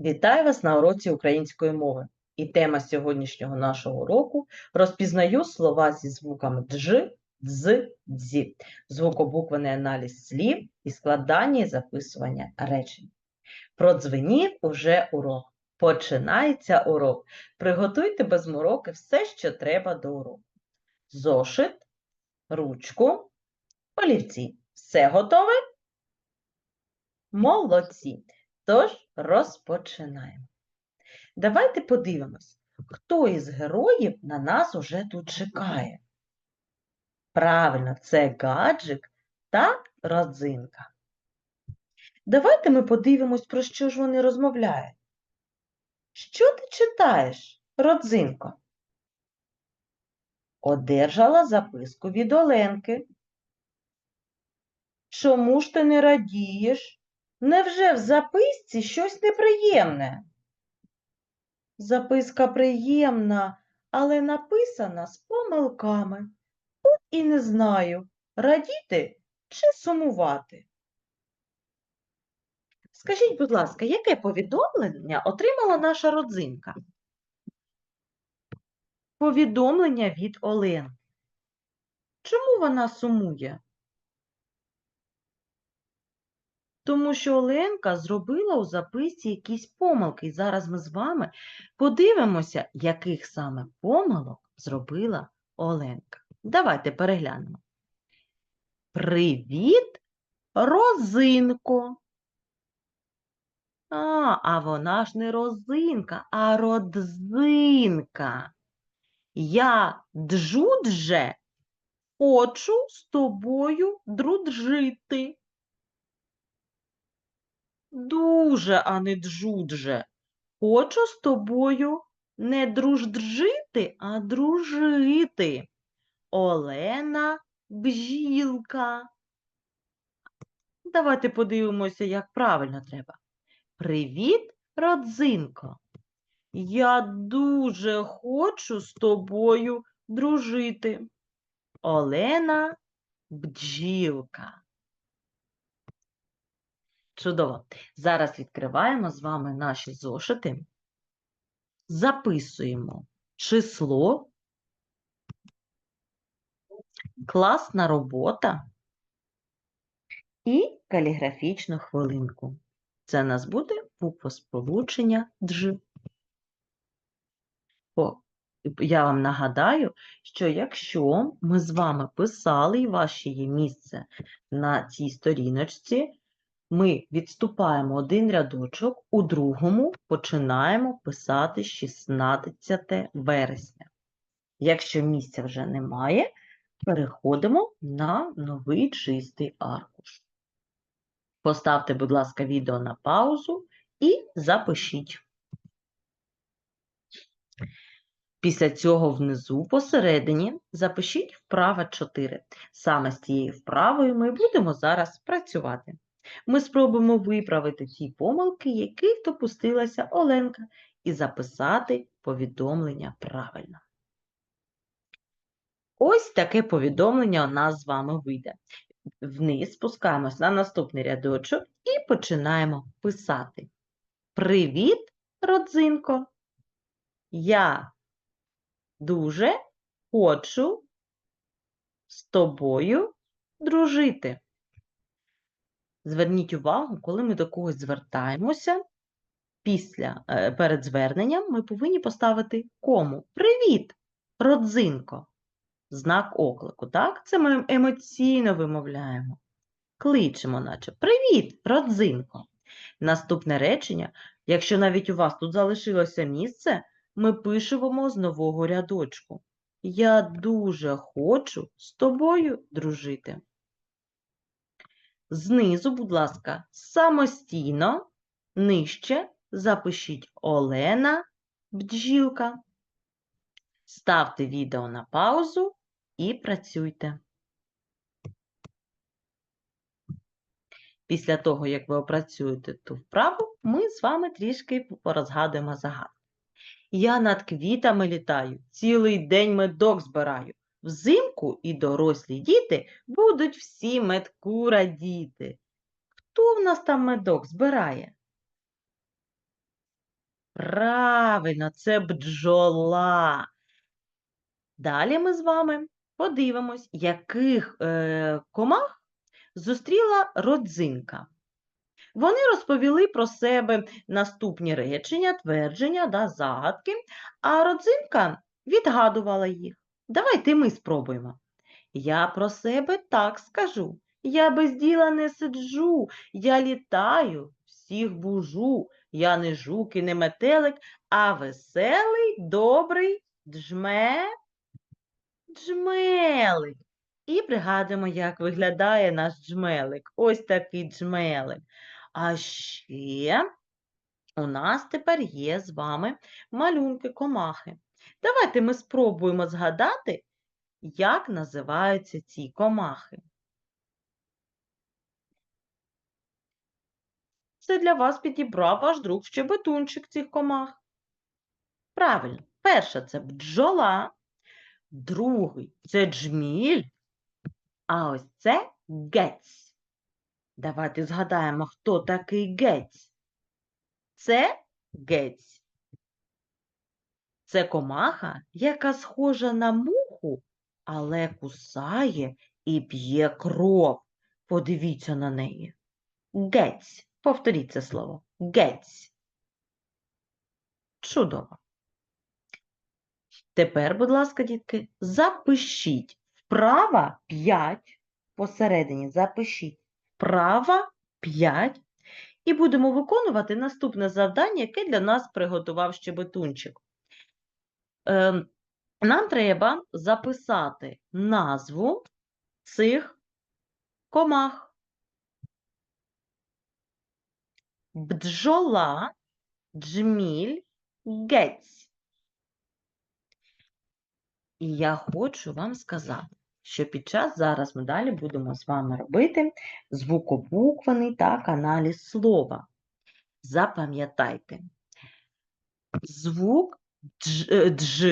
Вітаю вас на уроці української мови. І тема сьогоднішнього нашого уроку розпізнаю слова зі звуками дж, дз, дзі, звукобуквений аналіз слів і складання і записування речень. Продзвенів уже урок. Починається урок. Приготуйте без мороки все, що треба до уроку. Зошит, ручку, олівці. Все готове? Молодці! Тож розпочинаємо. Давайте подивимось, хто із героїв на нас уже тут чекає. Правильно, це гаджик та родзинка. Давайте ми подивимось, про що ж вони розмовляють. Що ти читаєш, родзинко? Одержала записку від Оленки. Чому ж ти не радієш? Невже в записці щось неприємне? Записка приємна, але написана з помилками. От і не знаю, радіти чи сумувати. Скажіть, будь ласка, яке повідомлення отримала наша родзинка? Повідомлення від Олен. Чому вона сумує? Тому що Оленка зробила у записці якісь помилки. І зараз ми з вами подивимося, яких саме помилок зробила Оленка. Давайте переглянемо. Привіт, розинко. А, а вона ж не розинка, а родзинка. Я джудже хочу з тобою дружити. Дуже, а не джудже. Хочу з тобою не дружджити, а дружити. Олена бжілка. Давайте подивимося, як правильно треба. Привіт, родзинко. Я дуже хочу з тобою дружити. Олена бджілка. Чудово. Зараз відкриваємо з вами наші зошити, записуємо число, класна робота і каліграфічну хвилинку. Це у нас буде буквосполучення дж. О, я вам нагадаю, що якщо ми з вами писали, і ще є місце на цій сторіночці, ми відступаємо один рядочок, у другому починаємо писати 16 вересня. Якщо місця вже немає, переходимо на новий чистий аркуш. Поставте, будь ласка, відео на паузу і запишіть. Після цього внизу посередині запишіть вправа 4. Саме з цією вправою ми будемо зараз працювати. Ми спробуємо виправити ті помилки, яких допустилася Оленка, і записати повідомлення правильно. Ось таке повідомлення у нас з вами вийде. Вниз спускаємось на наступний рядочок і починаємо писати. Привіт, родзинко! Я дуже хочу з тобою дружити. Зверніть увагу, коли ми до когось звертаємося, після, е, перед зверненням ми повинні поставити кому. Привіт, родзинко. Знак оклику, так? Це ми емоційно вимовляємо. Кличемо, наче Привіт, родзинко. Наступне речення, якщо навіть у вас тут залишилося місце, ми пишемо з нового рядочку. Я дуже хочу з тобою дружити. Знизу, будь ласка, самостійно, нижче запишіть Олена бджілка. Ставте відео на паузу і працюйте. Після того, як ви опрацюєте ту вправу, ми з вами трішки порозгадуємо загадку. Я над квітами літаю, цілий день медок збираю. Взимку і дорослі діти будуть всі медку радіти. Хто в нас там медок збирає? Правильно, це бджола. Далі ми з вами подивимось, яких е, комах зустріла родзинка. Вони розповіли про себе наступні речення, твердження да, загадки, а родзинка відгадувала їх. Давайте ми спробуємо. Я про себе так скажу. Я без діла не сиджу, я літаю, всіх бужу. Я не жук і не метелик, а веселий, добрий джме, джмелик. І пригадуємо, як виглядає наш джмелик. Ось такий джмелик. А ще у нас тепер є з вами малюнки комахи. Давайте ми спробуємо згадати, як називаються ці комахи. Це для вас підібрав ваш друг щебетунчик цих комах. Правильно, перша це бджола, другий це джміль, а ось це гець. Давайте згадаємо, хто такий гець. Це гець. Це комаха, яка схожа на муху, але кусає і п'є кров. Подивіться на неї. Гець. Повторіть це слово. Гець. Чудово. Тепер, будь ласка, дітки, запишіть вправа 5, посередині запишіть вправа 5 і будемо виконувати наступне завдання, яке для нас приготував щебетунчик. Ем, нам треба записати назву цих комах. Бджола, джміль, гець. І я хочу вам сказати, що під час зараз ми далі будемо з вами робити звукобуквений так аналіз слова. Запам'ятайте, звук дж, е, дж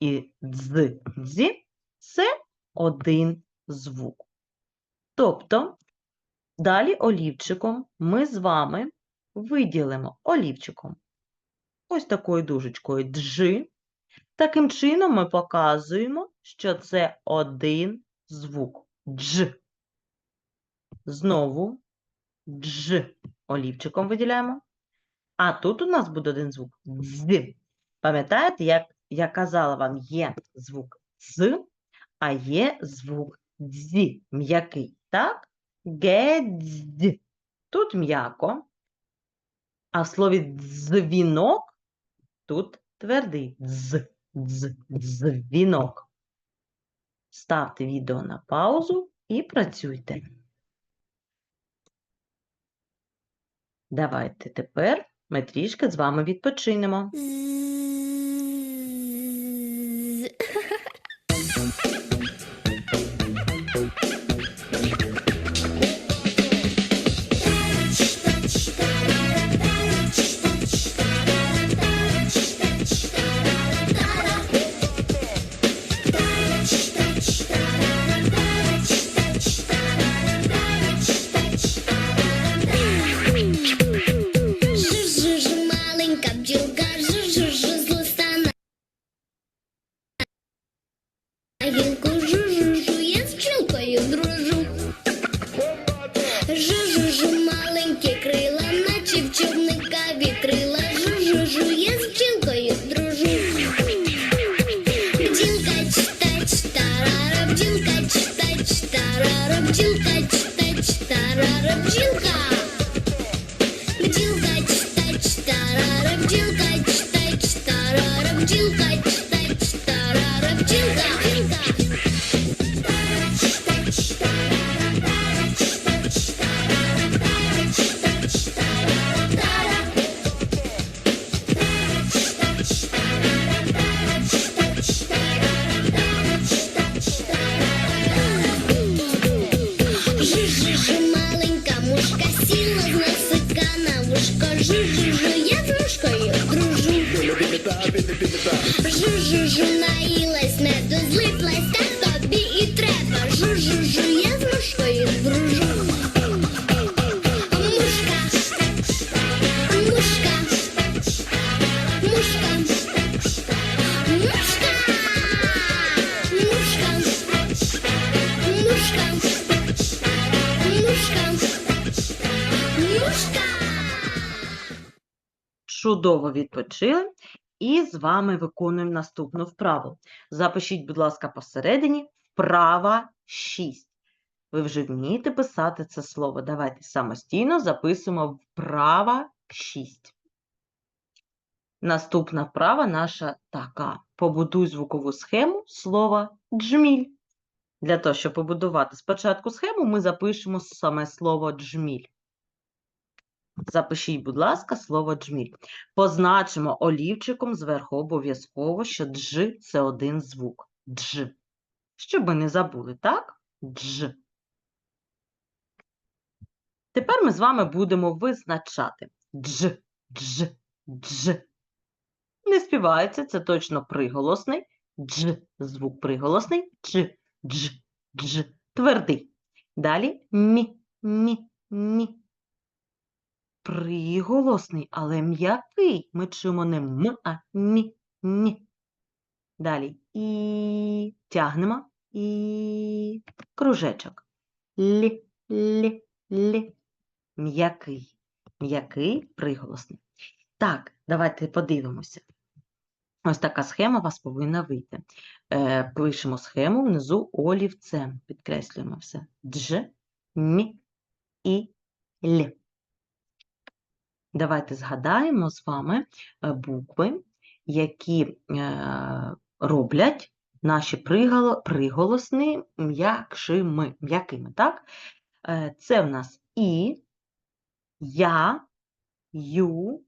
і дз, дзі це один звук. Тобто, далі олівчиком ми з вами виділимо олівчиком. Ось такою дужечкою джи. Таким чином ми показуємо, що це один звук. Дж. Знову дж. Олівчиком виділяємо. А тут у нас буде один звук дз. Пам'ятаєте, як я казала вам, є звук з, а є звук дзі, м'який, так? Гедзь. Тут м'яко, а в слові дзвінок тут твердий дз, дз, дзвінок. Ставте відео на паузу і працюйте. Давайте тепер ми трішки з вами відпочинемо. Чудово відпочили і з вами виконуємо наступну вправу. Запишіть, будь ласка, посередині вправа 6. Ви вже вмієте писати це слово. Давайте самостійно записуємо вправа 6. Наступна вправа наша така. Побудуй звукову схему слова джміль. Для того, щоб побудувати спочатку схему, ми запишемо саме слово джміль. Запишіть, будь ласка, слово джміль. Позначимо олівчиком зверху обов'язково, що дж це один звук. Дж. Щоб ми не забули, так? Дж. Тепер ми з вами будемо визначати дж, дж, дж. Не співається, це точно приголосний. Дж, звук приголосний. Дж, дж, дж. Твердий. Далі мі, мі, мі. Приголосний, але м'який. Ми чуємо не м, а мі, мі. Далі і тягнемо і кружечок. Лі, лі, лі. М'який. М'який приголосний. Так, давайте подивимося. Ось така схема у вас повинна вийти. Е, пишемо схему внизу олівцем. Підкреслюємо все. Дж, мі і л. Давайте згадаємо з вами е, букви, які е, роблять наші приголосні м'якшими, м'якими. Так? Е, Це в нас і, я, ю,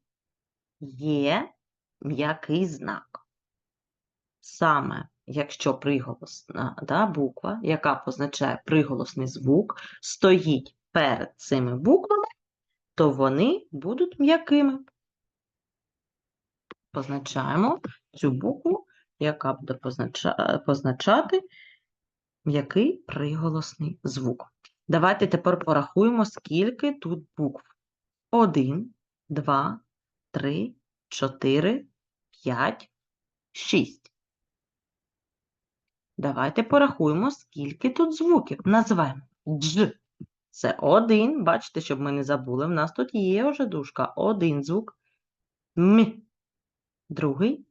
є м'який знак. Саме якщо приголосна да, буква, яка позначає приголосний звук, стоїть перед цими буквами, то вони будуть м'якими. Позначаємо цю букву, яка буде познача- позначати м'який приголосний звук. Давайте тепер порахуємо, скільки тут букв. Один, два, три, чотири, п'ять, шість. Давайте порахуємо, скільки тут звуків. Називаємо дж. Це один. Бачите, щоб ми не забули, в нас тут є вже дужка. Один звук. М. Другий.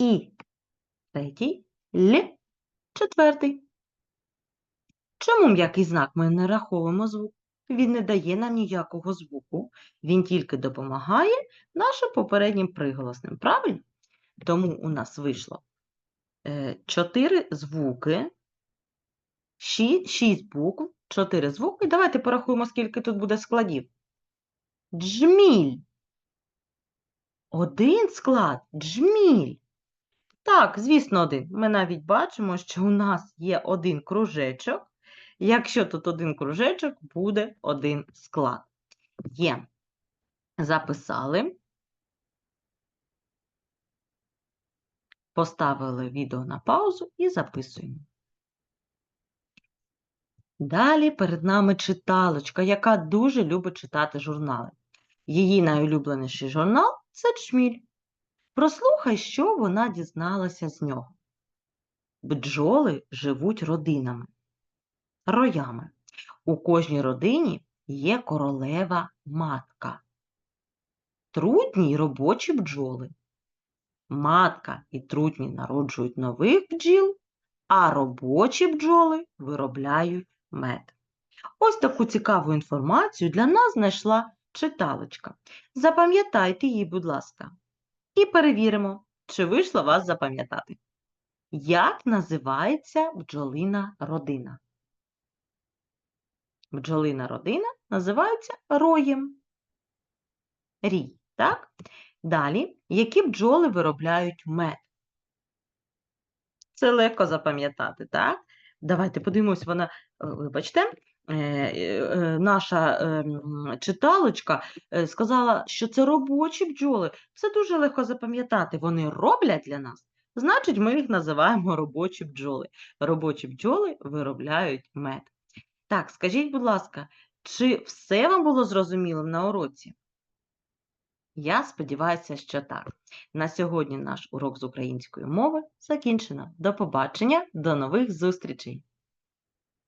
І. Третій. Л. Четвертий. Чому м'який знак ми не раховуємо звук? Він не дає нам ніякого звуку, він тільки допомагає нашим попереднім приголосним. Правильно? Тому у нас вийшло е, чотири звуки, ші- шість букв, чотири звуки. Давайте порахуємо, скільки тут буде складів. Джміль. Один склад джміль. Так, звісно, один. Ми навіть бачимо, що у нас є один кружечок. Якщо тут один кружечок, буде один склад. Є. Записали. Поставили відео на паузу і записуємо. Далі перед нами читалочка, яка дуже любить читати журнали. Її найулюбленіший журнал це Чміль. Прослухай, що вона дізналася з нього. Бджоли живуть родинами, роями. У кожній родині є королева матка. Трутні й робочі бджоли. Матка і трутні народжують нових бджіл, а робочі бджоли виробляють мед. Ось таку цікаву інформацію для нас знайшла читалочка. Запам'ятайте її, будь ласка, і перевіримо, чи вийшло вас запам'ятати. Як називається бджолина родина? Бджолина родина називається роєм. Рій, так? Далі, які бджоли виробляють мед? Це легко запам'ятати, так? Давайте подивимось, вона, е, вибачте, е, е, наша ем, читалочка сказала, що це робочі бджоли. Це дуже легко запам'ятати. Вони роблять для нас, значить, ми їх називаємо робочі бджоли. Робочі бджоли виробляють мед. Так, скажіть, будь ласка, чи все вам було зрозумілим на уроці? Я сподіваюся, що так. На сьогодні наш урок з української мови закінчено. До побачення, до нових зустрічей!